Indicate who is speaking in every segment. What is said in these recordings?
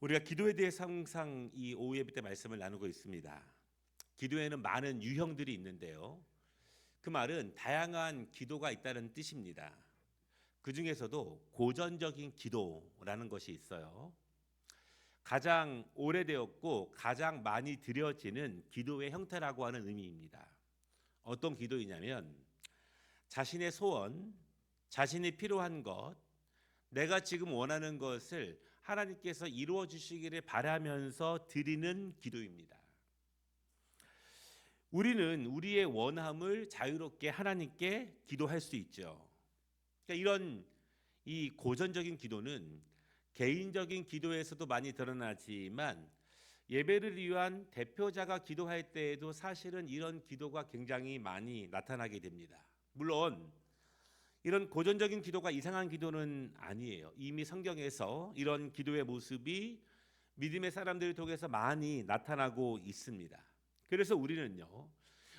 Speaker 1: 우리가 기도에 대해서 항상 이 오후 예배 때 말씀을 나누고 있습니다. 기도에는 많은 유형들이 있는데요. 그 말은 다양한 기도가 있다는 뜻입니다. 그 중에서도 고전적인 기도라는 것이 있어요. 가장 오래되었고 가장 많이 드려지는 기도의 형태라고 하는 의미입니다. 어떤 기도이냐면 자신의 소원, 자신이 필요한 것, 내가 지금 원하는 것을 하나님께서 이루어 주시기를 바라면서 드리는 기도입니다. 우리는 우리의 원함을 자유롭게 하나님께 기도할 수 있죠. 그러니까 이런 이 고전적인 기도는 개인적인 기도에서도 많이 드러나지만 예배를 위한 대표자가 기도할 때에도 사실은 이런 기도가 굉장히 많이 나타나게 됩니다. 물론 이런 고전적인 기도가 이상한 기도는 아니에요. 이미 성경에서 이런 기도의 모습이 믿음의 사람들을 통해서 많이 나타나고 있습니다. 그래서 우리는요.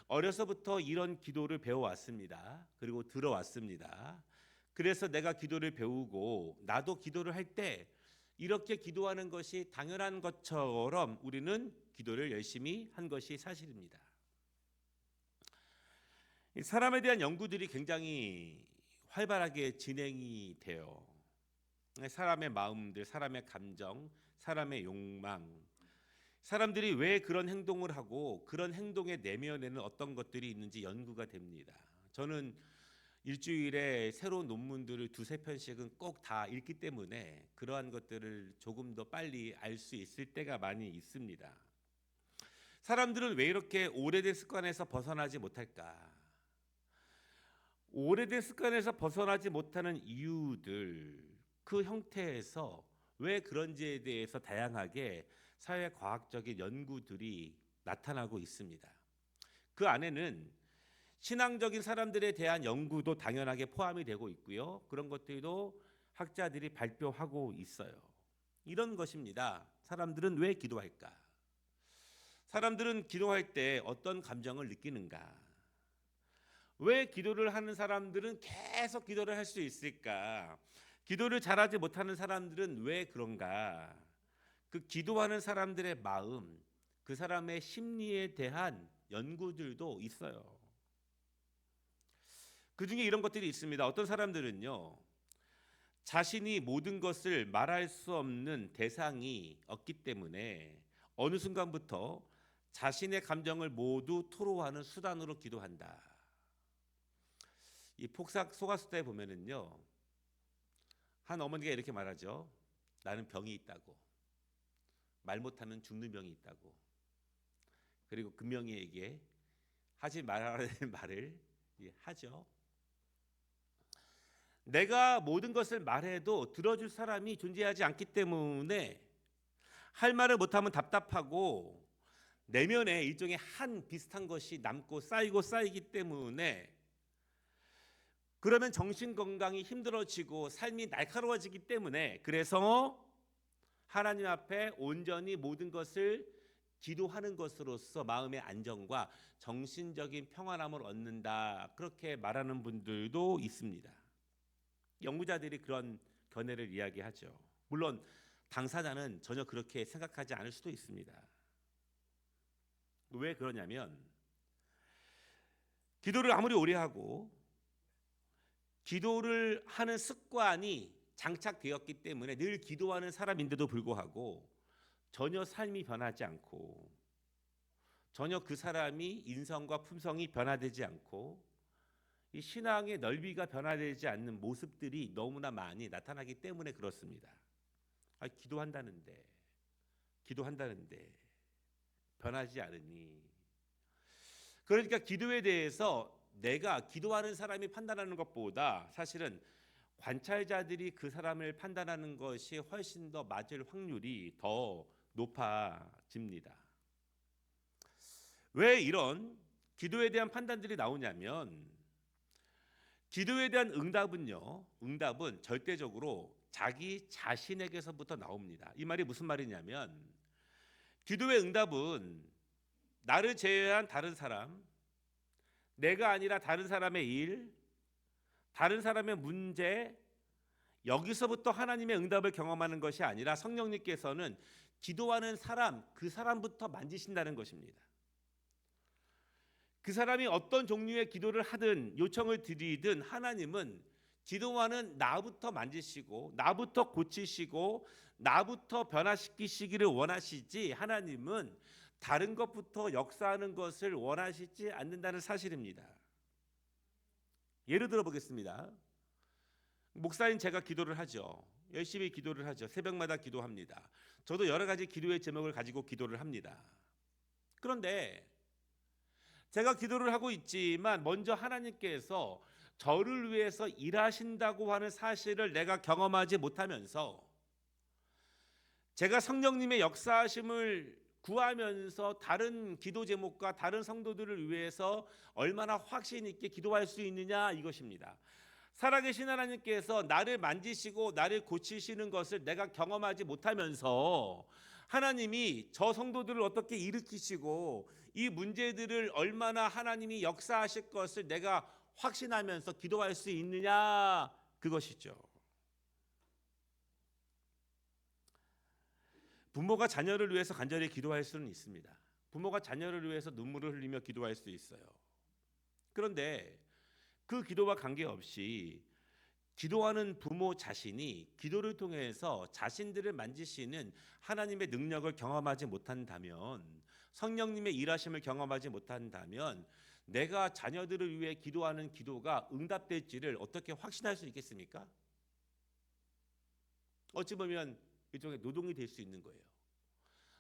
Speaker 1: 어려서부터 이런 기도를 배워왔습니다. 그리고 들어왔습니다. 그래서 내가 기도를 배우고 나도 기도를 할 때 이렇게 기도하는 것이 당연한 것처럼 우리는 기도를 열심히 한 것이 사실입니다. 이 사람에 대한 연구들이 굉장히 활발하게 진행이 돼요. 사람의 마음들, 사람의 감정, 사람의 욕망, 사람들이 왜 그런 행동을 하고 그런 행동의 내면에는 어떤 것들이 있는지 연구가 됩니다. 저는 일주일에 새로운 논문들을 두세 편씩은 꼭 다 읽기 때문에 그러한 것들을 조금 더 빨리 알 수 있을 때가 많이 있습니다. 사람들은 왜 이렇게 오래된 습관에서 벗어나지 못할까? 오래된 습관에서 벗어나지 못하는 이유들, 그 형태에서 왜 그런지에 대해서 다양하게 사회 과학적인 연구들이 나타나고 있습니다. 그 안에는 신앙적인 사람들에 대한 연구도 당연하게 포함이 되고 있고요. 그런 것들도 학자들이 발표하고 있어요. 이런 것입니다. 사람들은 왜 기도할까? 사람들은 기도할 때 어떤 감정을 느끼는가? 왜 기도를 하는 사람들은 계속 기도를 할 수 있을까? 기도를 잘하지 못하는 사람들은 왜 그런가? 그 기도하는 사람들의 마음, 그 사람의 심리에 대한 연구들도 있어요. 그 중에 이런 것들이 있습니다. 어떤 사람들은요, 자신이 모든 것을 말할 수 없는 대상이 없기 때문에 어느 순간부터 자신의 감정을 모두 토로하는 수단으로 기도한다. 이 폭삭 속았수다에 보면은요, 한 어머니가 이렇게 말하죠. 나는 병이 있다고. 말 못하면 죽는 병이 있다고. 그리고 금명이에게 하지 말아야 될 말을 하죠. 내가 모든 것을 말해도 들어줄 사람이 존재하지 않기 때문에 할 말을 못하면 답답하고 내면에 일종의 한 비슷한 것이 남고 쌓이고 쌓이기 때문에 그러면 정신 건강이 힘들어지고 삶이 날카로워지기 때문에 그래서 하나님 앞에 온전히 모든 것을 기도하는 것으로서 마음의 안정과 정신적인 평안함을 얻는다. 그렇게 말하는 분들도 있습니다. 연구자들이 그런 견해를 이야기하죠. 물론 당사자는 전혀 그렇게 생각하지 않을 수도 있습니다. 왜 그러냐면 기도를 아무리 오래 하고 기도를 하는 습관이 장착되었기 때문에 늘 기도하는 사람인데도 불구하고 전혀 삶이 변하지 않고 전혀 그 사람이 인성과 품성이 변화되지 않고 이 신앙의 넓이가 변화되지 않는 모습들이 너무나 많이 나타나기 때문에 그렇습니다. 아, 기도한다는데, 기도한다는데 변하지 않으니. 그러니까 기도에 대해서 내가 기도하는 사람이 판단하는 것보다 사실은 관찰자들이 그 사람을 판단하는 것이 훨씬 더 맞을 확률이 더 높아집니다. 왜 이런 기도에 대한 판단들이 나오냐면 기도에 대한 응답은요. 응답은 절대적으로 자기 자신에게서부터 나옵니다. 이 말이 무슨 말이냐면 기도의 응답은 나를 제외한 다른 사람, 내가 아니라 다른 사람의 일, 다른 사람의 문제 여기서부터 하나님의 응답을 경험하는 것이 아니라 성령님께서는 기도하는 사람 그 사람부터 만지신다는 것입니다. 그 사람이 어떤 종류의 기도를 하든 요청을 드리든 하나님은 기도하는 나부터 만지시고 나부터 고치시고 나부터 변화시키시기를 원하시지 하나님은 다른 것부터 역사하는 것을 원하시지 않는다는 사실입니다. 예를 들어 보겠습니다. 목사인 제가 기도를 하죠. 열심히 기도를 하죠. 새벽마다 기도합니다. 저도 여러 가지 기도의 제목을 가지고 기도를 합니다. 그런데 제가 기도를 하고 있지만 먼저 하나님께서 저를 위해서 일하신다고 하는 사실을 내가 경험하지 못하면서 제가 성령님의 역사하심을 구하면서 다른 기도 제목과 다른 성도들을 위해서 얼마나 확신 있게 기도할 수 있느냐 이것입니다. 살아계신 하나님께서 나를 만지시고 나를 고치시는 것을 내가 경험하지 못하면서 하나님이 저 성도들을 어떻게 일으키시고 이 문제들을 얼마나 하나님이 역사하실 것을 내가 확신하면서 기도할 수 있느냐 그것이죠. 부모가 자녀를 위해서 간절히 기도할 수는 있습니다. 부모가 자녀를 위해서 눈물을 흘리며 기도할 수 있어요. 그런데 그 기도와 관계없이 기도하는 부모 자신이 기도를 통해서 자신들을 만지시는 하나님의 능력을 경험하지 못한다면 성령님의 일하심을 경험하지 못한다면 내가 자녀들을 위해 기도하는 기도가 응답될지를 어떻게 확신할 수 있겠습니까? 어찌 보면 일종의 노동이 될 수 있는 거예요.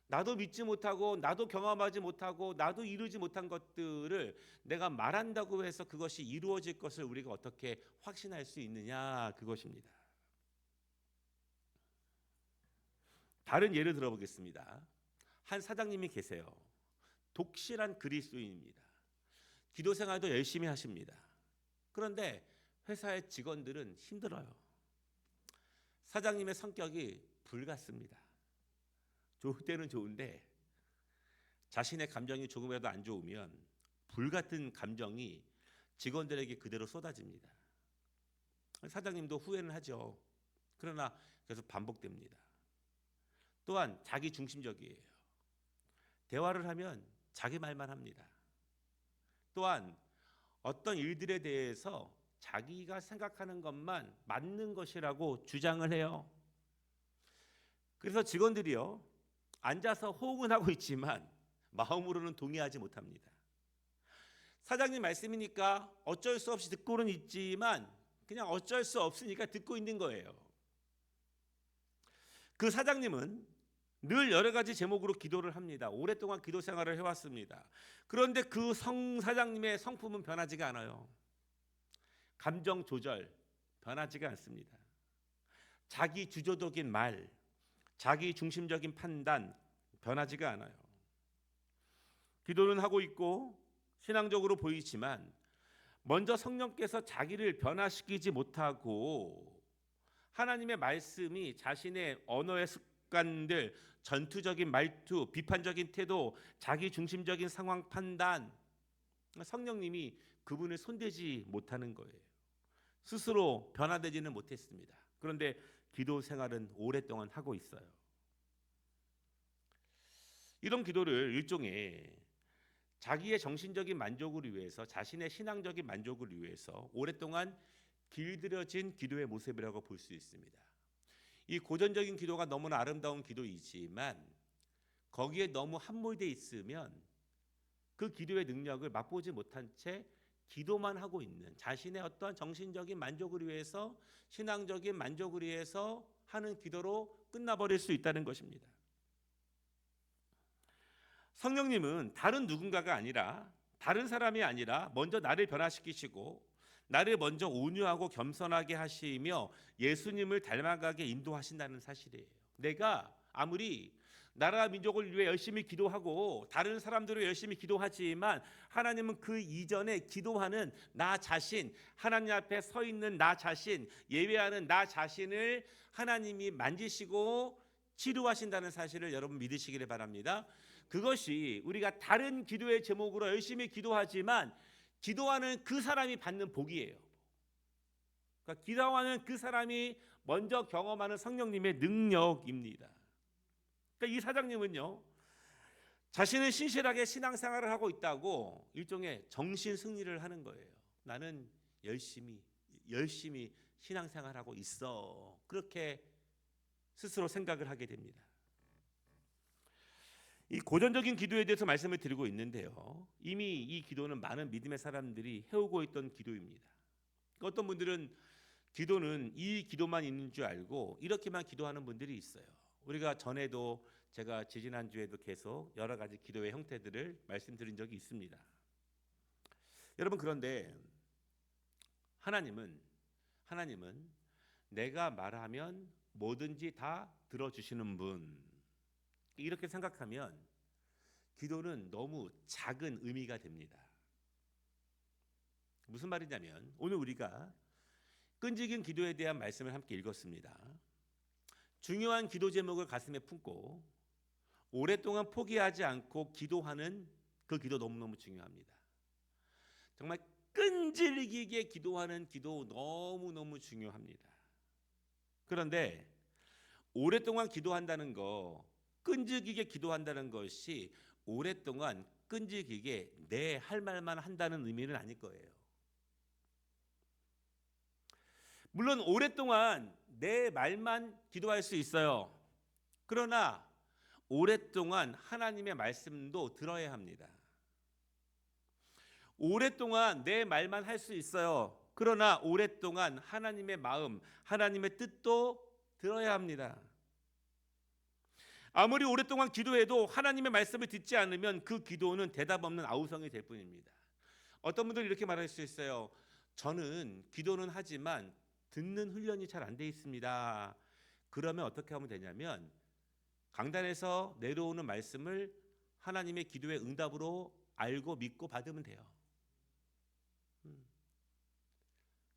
Speaker 1: 나도 믿지 못하고 나도 경험하지 못하고 나도 이루지 못한 것들을 내가 말한다고 해서 그것이 이루어질 것을 우리가 어떻게 확신할 수 있느냐 그것입니다. 다른 예를 들어보겠습니다. 한 사장님이 계세요. 독실한 그리스도인입니다. 기도 생활도 열심히 하십니다. 그런데 회사의 직원들은 힘들어요. 사장님의 성격이 불같습니다. 좋을 때는 좋은데 자신의 감정이 조금이라도 안 좋으면 불같은 감정이 직원들에게 그대로 쏟아집니다. 사장님도 후회는 하죠. 그러나 계속 반복됩니다. 또한 자기 중심적이에요. 대화를 하면 자기 말만 합니다. 또한 어떤 일들에 대해서 자기가 생각하는 것만 맞는 것이라고 주장을 해요. 그래서 직원들이요. 앉아서 호응은 하고 있지만 마음으로는 동의하지 못합니다. 사장님 말씀이니까 어쩔 수 없이 듣고는 있지만 그냥 어쩔 수 없으니까 듣고 있는 거예요. 그 사장님은 늘 여러 가지 제목으로 기도를 합니다. 오랫동안 기도 생활을 해왔습니다. 그런데 그 성 사장님의 성품은 변하지가 않아요. 감정 조절 변하지가 않습니다. 자기 주도적인 말, 자기 중심적인 판단 변하지가 않아요. 기도는 하고 있고 신앙적으로 보이지만 먼저 성령께서 자기를 변화시키지 못하고 하나님의 말씀이 자신의 언어의 습관들, 전투적인 말투, 비판적인 태도, 자기 중심적인 상황 판단 성령님이 그분을 손대지 못하는 거예요. 스스로 변화되지는 못했습니다. 그런데 기도 생활은 오랫동안 하고 있어요. 이런 기도를 일종의 자기의 정신적인 만족을 위해서 자신의 신앙적인 만족을 위해서 오랫동안 길들여진 기도의 모습이라고 볼 수 있습니다. 이 고전적인 기도가 너무나 아름다운 기도이지만 거기에 너무 함몰돼 있으면 그 기도의 능력을 맛보지 못한 채 기도만 하고 있는 자신의 어떠한 정신적인 만족을 위해서 신앙적인 만족을 위해서 하는 기도로 끝나버릴 수 있다는 것입니다. 성령님은 다른 누군가가 아니라 다른 사람이 아니라 먼저 나를 변화시키시고 나를 먼저 온유하고 겸손하게 하시며 예수님을 닮아가게 인도하신다는 사실이에요. 내가 아무리 나라 민족을 위해 열심히 기도하고 다른 사람들을 열심히 기도하지만 하나님은 그 이전에 기도하는 나 자신, 하나님 앞에 서 있는 나 자신, 예배하는 나 자신을 하나님이 만지시고 치료하신다는 사실을 여러분 믿으시기를 바랍니다. 그것이 우리가 다른 기도의 제목으로 열심히 기도하지만 기도하는 그 사람이 받는 복이에요. 그러니까 기도하는 그 사람이 먼저 경험하는 성령님의 능력입니다. 그러니까 이 사장님은요. 자신은 신실하게 신앙생활을 하고 있다고 일종의 정신 승리를 하는 거예요. 나는 열심히 열심히 신앙생활하고 있어. 그렇게 스스로 생각을 하게 됩니다. 이 고전적인 기도에 대해서 말씀을 드리고 있는데요. 이미 이 기도는 많은 믿음의 사람들이 해오고 있던 기도입니다. 어떤 분들은 기도는 이 기도만 있는 줄 알고 이렇게만 기도하는 분들이 있어요. 우리가 전에도 제가 지지난 주에도 계속 여러 가지 기도의 형태들을 말씀드린 적이 있습니다. 여러분 그런데 하나님은 하나님은 내가 말하면 뭐든지 다 들어주시는 분 이렇게 생각하면 기도는 너무 작은 의미가 됩니다. 무슨 말이냐면 오늘 우리가 끈질긴 기도에 대한 말씀을 함께 읽었습니다. 중요한 기도 제목을 가슴에 품고 오랫동안 포기하지 않고 기도하는 그 기도 너무너무 중요합니다. 정말 끈질기게 기도하는 기도 너무너무 중요합니다. 그런데 오랫동안 기도한다는 거, 끈질기게 기도한다는 것이 오랫동안 끈질기게 내 할 말만 한다는 의미는 아닐 거예요. 물론 오랫동안 내 말만 기도할 수 있어요. 그러나 오랫동안 하나님의 말씀도 들어야 합니다. 오랫동안 내 말만 할 수 있어요. 그러나 오랫동안 하나님의 마음, 하나님의 뜻도 들어야 합니다. 아무리 오랫동안 기도해도 하나님의 말씀을 듣지 않으면 그 기도는 대답 없는 아우성이 될 뿐입니다. 어떤 분들은 이렇게 말할 수 있어요. 저는 기도는 하지만 듣는 훈련이 잘 안 돼 있습니다. 그러면 어떻게 하면 되냐면 강단에서 내려오는 말씀을 하나님의 기도의 응답으로 알고 믿고 받으면 돼요. 음.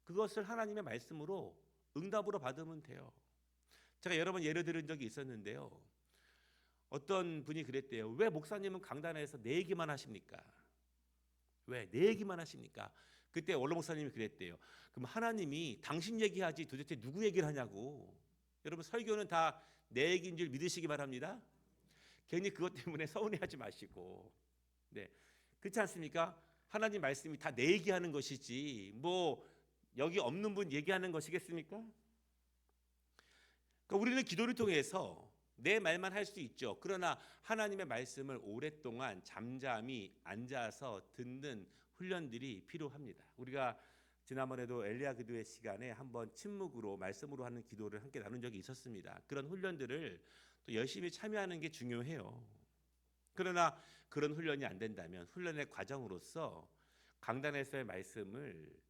Speaker 1: 그것을 하나님의 말씀으로 응답으로 받으면 돼요. 제가 여러 번 예를 들은 적이 있었는데요. 어떤 분이 그랬대요. 왜 목사님은 강단에서 내 얘기만 하십니까? 왜 내 얘기만 하십니까? 그때 원로 목사님이 그랬대요. 그럼 하나님이 당신 얘기하지 도대체 누구 얘기를 하냐고. 여러분 설교는 다 내 얘기인 줄 믿으시기 바랍니다. 괜히 그것 때문에 서운해하지 마시고. 네, 그렇지 않습니까? 하나님 말씀이 다 내 얘기하는 것이지 뭐 여기 없는 분 얘기하는 것이겠습니까? 그러니까 우리는 기도를 통해서 내 말만 할 수 있죠. 그러나 하나님의 말씀을 오랫동안 잠잠히 앉아서 듣는 훈련들이 필요합니다. 우리가 지난번에도 엘리야 기도의 시간에 한번 침묵으로 말씀으로 하는 기도를 함께 나눈 적이 있었습니다. 그런 훈련들을 또 열심히 참여하는 게 중요해요. 그러나 그런 훈련이 안 된다면 훈련의 과정으로서 강단에서의 말씀을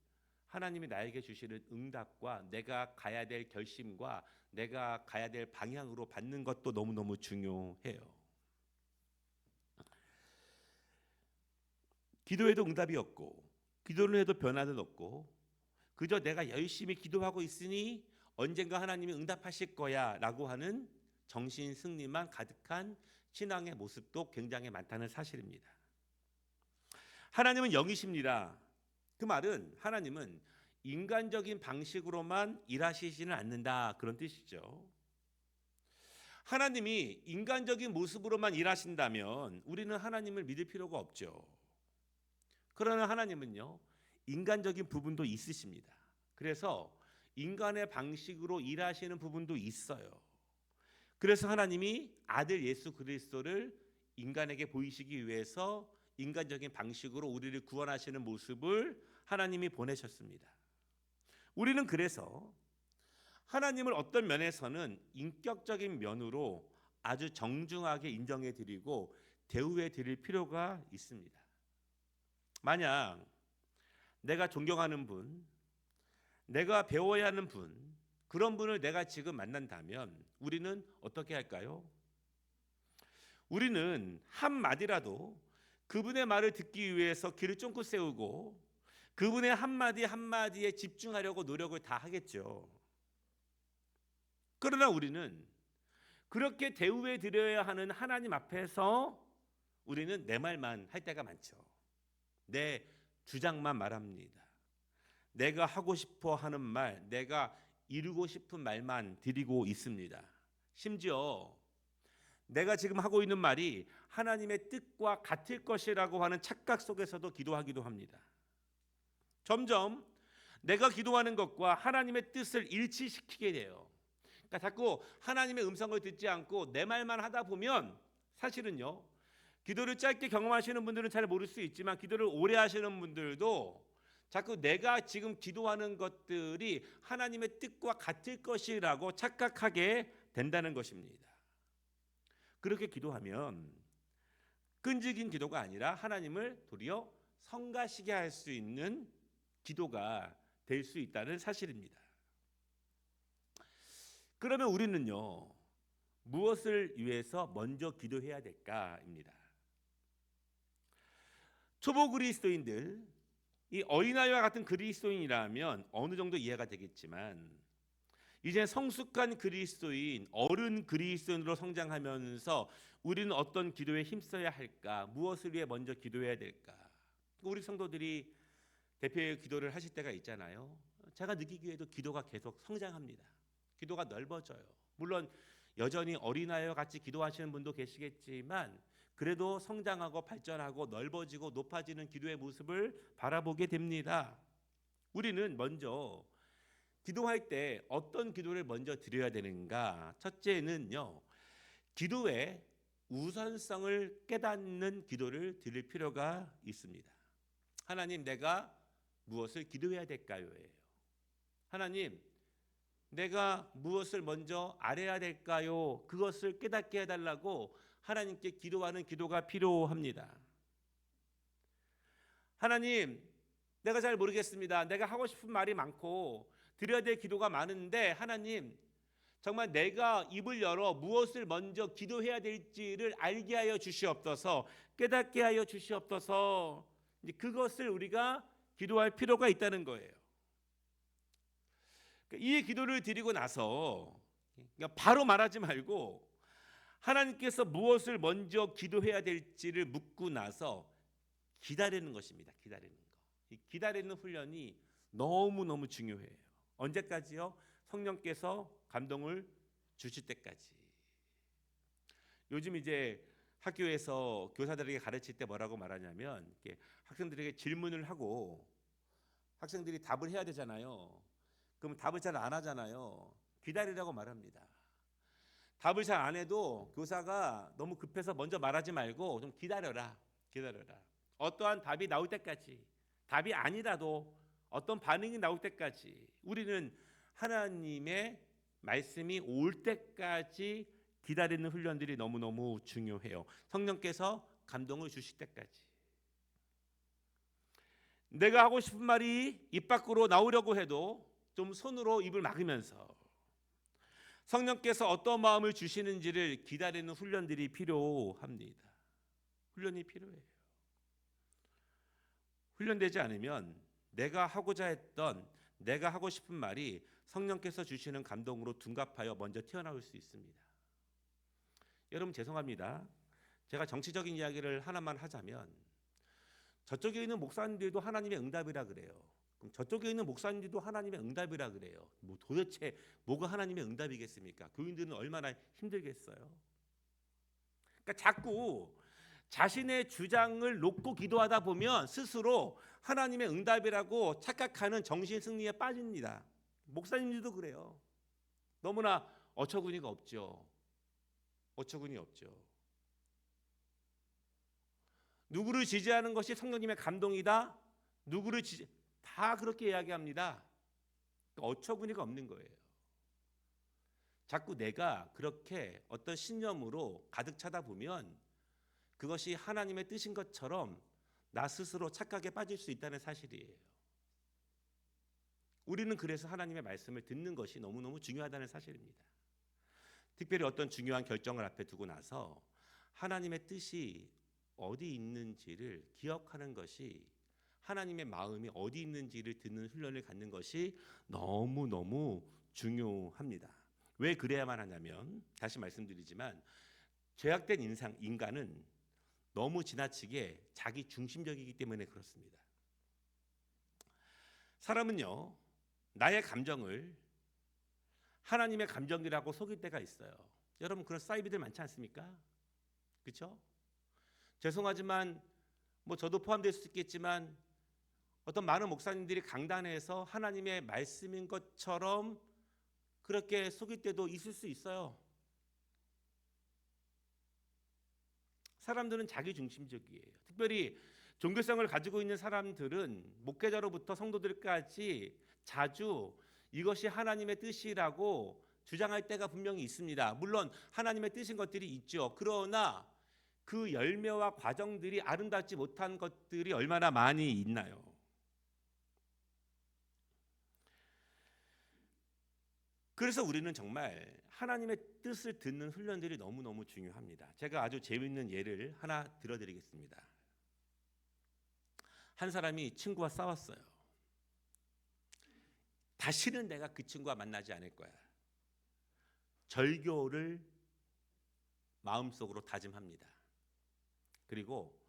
Speaker 1: 하나님이 나에게 주시는 응답과 내가 가야 될 결심과 내가 가야 될 방향으로 받는 것도 너무너무 중요해요. 기도에도 응답이 없고 기도를 해도 변화는 없고 그저 내가 열심히 기도하고 있으니 언젠가 하나님이 응답하실 거야라고 하는 정신 승리만 가득한 신앙의 모습도 굉장히 많다는 사실입니다. 하나님은 영이십니다. 그 말은 하나님은 인간적인 방식으로만 일하시지는 않는다 그런 뜻이죠. 하나님이 인간적인 모습으로만 일하신다면 우리는 하나님을 믿을 필요가 없죠. 그러나 하나님은요, 인간적인 부분도 있으십니다. 그래서 인간의 방식으로 일하시는 부분도 있어요. 그래서 하나님이 아들 예수 그리스도를 인간에게 보이시기 위해서 인간적인 방식으로 우리를 구원하시는 모습을 하나님이 보내셨습니다. 우리는 그래서 하나님을 어떤 면에서는 인격적인 면으로 아주 정중하게 인정해 드리고 대우해 드릴 필요가 있습니다. 만약 내가 존경하는 분, 내가 배워야 하는 분, 그런 분을 내가 지금 만난다면 우리는 어떻게 할까요? 우리는 한 마디라도 그분의 말을 듣기 위해서 귀를 쫑긋 세우고 그분의 한마디 한마디에 집중하려고 노력을 다 하겠죠. 그러나 우리는 그렇게 대우해 드려야 하는 하나님 앞에서 우리는 내 말만 할 때가 많죠. 내 주장만 말합니다. 내가 하고 싶어 하는 말, 내가 이루고 싶은 말만 드리고 있습니다. 심지어 내가 지금 하고 있는 말이 하나님의 뜻과 같을 것이라고 하는 착각 속에서도 기도하기도 합니다. 점점 내가 기도하는 것과 하나님의 뜻을 일치시키게 돼요. 그러니까 자꾸 하나님의 음성을 듣지 않고 내 말만 하다 보면 사실은요. 기도를 짧게 경험하시는 분들은 잘 모를 수 있지만 기도를 오래 하시는 분들도 자꾸 내가 지금 기도하는 것들이 하나님의 뜻과 같을 것이라고 착각하게 된다는 것입니다. 그렇게 기도하면 끈질긴 기도가 아니라 하나님을 도리어 성가시게 할 수 있는 기도가 될 수 있다는 사실입니다. 그러면 우리는요 무엇을 위해서 먼저 기도해야 될까입니다. 초보 그리스도인들 이 어린아이와 같은 그리스도인이라면 어느 정도 이해가 되겠지만 이제 성숙한 그리스도인 어른 그리스도인으로 성장하면서 우리는 어떤 기도에 힘써야 할까? 무엇을 위해 먼저 기도해야 될까? 우리 성도들이 대표의 기도를 하실 때가 있잖아요. 제가 느끼기에도 기도가 계속 성장합니다. 기도가 넓어져요. 물론 여전히 어린아이와 같이 기도하시는 분도 계시겠지만 그래도 성장하고 발전하고 넓어지고 높아지는 기도의 모습을 바라보게 됩니다. 우리는 먼저 기도할 때 어떤 기도를 먼저 드려야 되는가? 첫째는요. 기도의 우선성을 깨닫는 기도를 드릴 필요가 있습니다. 하나님 내가 무엇을 기도해야 될까요?예요. 하나님 내가 무엇을 먼저 알아야 될까요? 그것을 깨닫게 해달라고 하나님께 기도하는 기도가 필요합니다. 하나님, 내가 잘 모르겠습니다. 내가 하고 싶은 말이 많고 드려야 될 기도가 많은데 하나님, 정말 내가 입을 열어 무엇을 먼저 기도해야 될지를 알게 하여 주시옵소서, 깨닫게 하여 주시옵소서. 그것을 우리가 기도할 필요가 있다는 거예요. 이 기도를 드리고 나서 바로 말하지 말고 하나님께서 무엇을 먼저 기도해야 될지를 묻고 나서 기다리는 것입니다. 기다리는 거. 이 기다리는 훈련이 너무 너무 중요해요. 언제까지요? 성령께서 감동을 주실 때까지. 요즘 이제 학교에서 교사들에게 가르칠 때 뭐라고 말하냐면 학생들에게 질문을 하고 학생들이 답을 해야 되잖아요. 그럼 답을 잘 안 하잖아요. 기다리라고 말합니다. 답을 잘 안 해도 교사가 너무 급해서 먼저 말하지 말고 좀 기다려라. 기다려라. 어떠한 답이 나올 때까지 답이 아니라도 어떤 반응이 나올 때까지 우리는 하나님의 말씀이 올 때까지 기다리는 훈련들이 너무너무 중요해요. 성령께서 감동을 주실 때까지. 내가 하고 싶은 말이 입 밖으로 나오려고 해도 좀 손으로 입을 막으면서 성령께서 어떤 마음을 주시는지를 기다리는 훈련들이 필요합니다. 훈련이 필요해요. 훈련되지 않으면 내가 하고자 했던 내가 하고 싶은 말이 성령께서 주시는 감동으로 둔갑하여 먼저 튀어나올 수 있습니다. 여러분 죄송합니다. 제가 정치적인 이야기를 하나만 하자면 저쪽에 있는 목사님들도 하나님의 응답이라 그래요. 저쪽에 있는 목사님들도 하나님의 응답이라 그래요. 뭐 도대체 뭐가 하나님의 응답이겠습니까? 교인들은 얼마나 힘들겠어요. 그러니까 자꾸 자신의 주장을 놓고 기도하다 보면 스스로 하나님의 응답이라고 착각하는 정신 승리에 빠집니다. 목사님들도 그래요. 너무나 어처구니가 없죠. 어처구니 없죠. 누구를 지지하는 것이 성령님의 감동이다. 누구를 지지 다 그렇게 이야기합니다. 어처구니가 없는 거예요. 자꾸 내가 그렇게 어떤 신념으로 가득 차다 보면 그것이 하나님의 뜻인 것처럼 나 스스로 착각에 빠질 수 있다는 사실이에요. 우리는 그래서 하나님의 말씀을 듣는 것이 너무너무 중요하다는 사실입니다. 특별히 어떤 중요한 결정을 앞에 두고 나서 하나님의 뜻이 어디 있는지를 기억하는 것이 하나님의 마음이 어디 있는지를 듣는 훈련을 갖는 것이 너무 너무 중요합니다. 왜 그래야만 하냐면 다시 말씀드리지만 죄악된 인상 인간은 너무 지나치게 자기 중심적이기 때문에 그렇습니다. 사람은요 나의 감정을 하나님의 감정이라고 속일 때가 있어요. 여러분 그런 사이비들 많지 않습니까? 그렇죠? 죄송하지만 뭐 저도 포함될 수 있겠지만 어떤 많은 목사님들이 강단에서 하나님의 말씀인 것처럼 그렇게 속일 때도 있을 수 있어요. 사람들은 자기 중심적이에요. 특별히 종교성을 가지고 있는 사람들은 목회자로부터 성도들까지 자주 이것이 하나님의 뜻이라고 주장할 때가 분명히 있습니다. 물론 하나님의 뜻인 것들이 있죠. 그러나 그 열매와 과정들이 아름답지 못한 것들이 얼마나 많이 있나요? 그래서 우리는 정말 하나님의 뜻을 듣는 훈련들이 너무너무 중요합니다. 제가 아주 재밌는 예를 하나 들어드리겠습니다. 한 사람이 친구와 싸웠어요. 다시는 내가 그 친구와 만나지 않을 거야. 절교를 마음속으로 다짐합니다. 그리고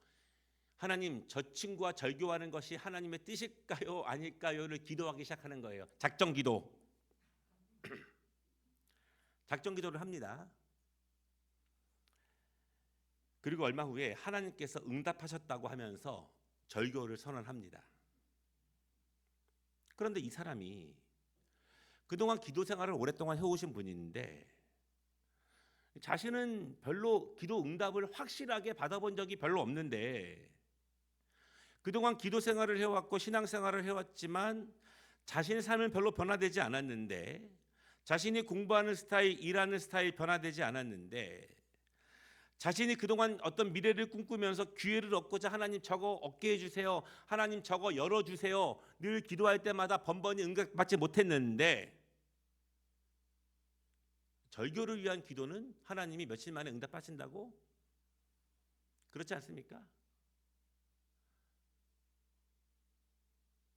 Speaker 1: 하나님 저 친구와 절교하는 것이 하나님의 뜻일까요 아닐까요를 기도하기 시작하는 거예요. 작정 기도. 작정 기도를 합니다. 그리고 얼마 후에 하나님께서 응답하셨다고 하면서 절교를 선언합니다. 그런데 이 사람이 그동안 기도 생활을 오랫동안 해오신 분인데 자신은 별로 기도 응답을 확실하게 받아본 적이 별로 없는데 그동안 기도 생활을 해왔고 신앙 생활을 해왔지만 자신의 삶은 별로 변화되지 않았는데 자신이 공부하는 스타일, 일하는 스타일 변화되지 않았는데 자신이 그동안 어떤 미래를 꿈꾸면서 기회를 얻고자 하나님 저거 얻게 해주세요. 하나님 저거 열어주세요. 늘 기도할 때마다 번번이 응답받지 못했는데 절교를 위한 기도는 하나님이 며칠 만에 응답하신다고? 그렇지 않습니까?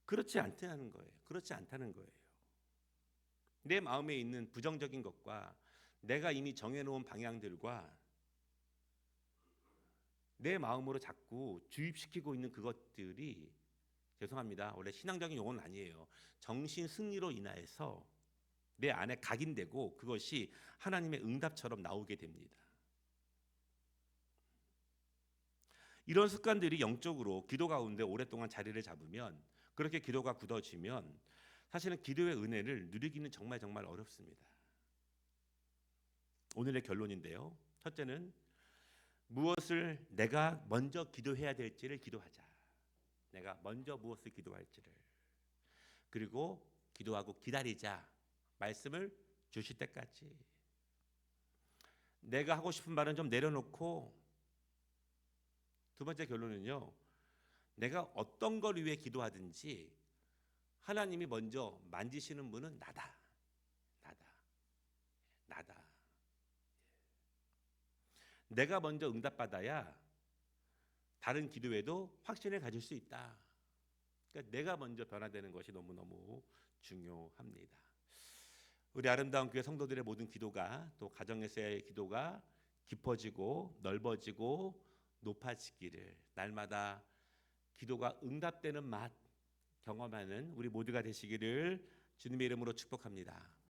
Speaker 1: 그렇지 않다는 거예요. 그렇지 않다는 거예요. 내 마음에 있는 부정적인 것과 내가 이미 정해놓은 방향들과 내 마음으로 자꾸 주입시키고 있는 그것들이 죄송합니다. 원래 신앙적인 용어는 아니에요. 정신 승리로 인하여서 내 안에 각인되고 그것이 하나님의 응답처럼 나오게 됩니다. 이런 습관들이 영적으로 기도 가운데 오랫동안 자리를 잡으면 그렇게 기도가 굳어지면 사실은 기도의 은혜를 누리기는 정말 정말 어렵습니다. 오늘의 결론인데요. 첫째는 무엇을 내가 먼저 기도해야 될지를 기도하자. 내가 먼저 무엇을 기도할지를. 그리고 기도하고 기다리자. 말씀을 주실 때까지. 내가 하고 싶은 말은 좀 내려놓고 두 번째 결론은요. 내가 어떤 걸 위해 기도하든지 하나님이 먼저 만지시는 분은 나다. 나다. 나다. 내가 먼저 응답받아야 다른 기도에도 확신을 가질 수 있다. 그러니까 내가 먼저 변화되는 것이 너무너무 중요합니다. 우리 아름다운 교회 성도들의 모든 기도가 또 가정에서의 기도가 깊어지고 넓어지고 높아지기를 날마다 기도가 응답되는 맛 경험하는 우리 모두가 되시기를 주님의 이름으로 축복합니다.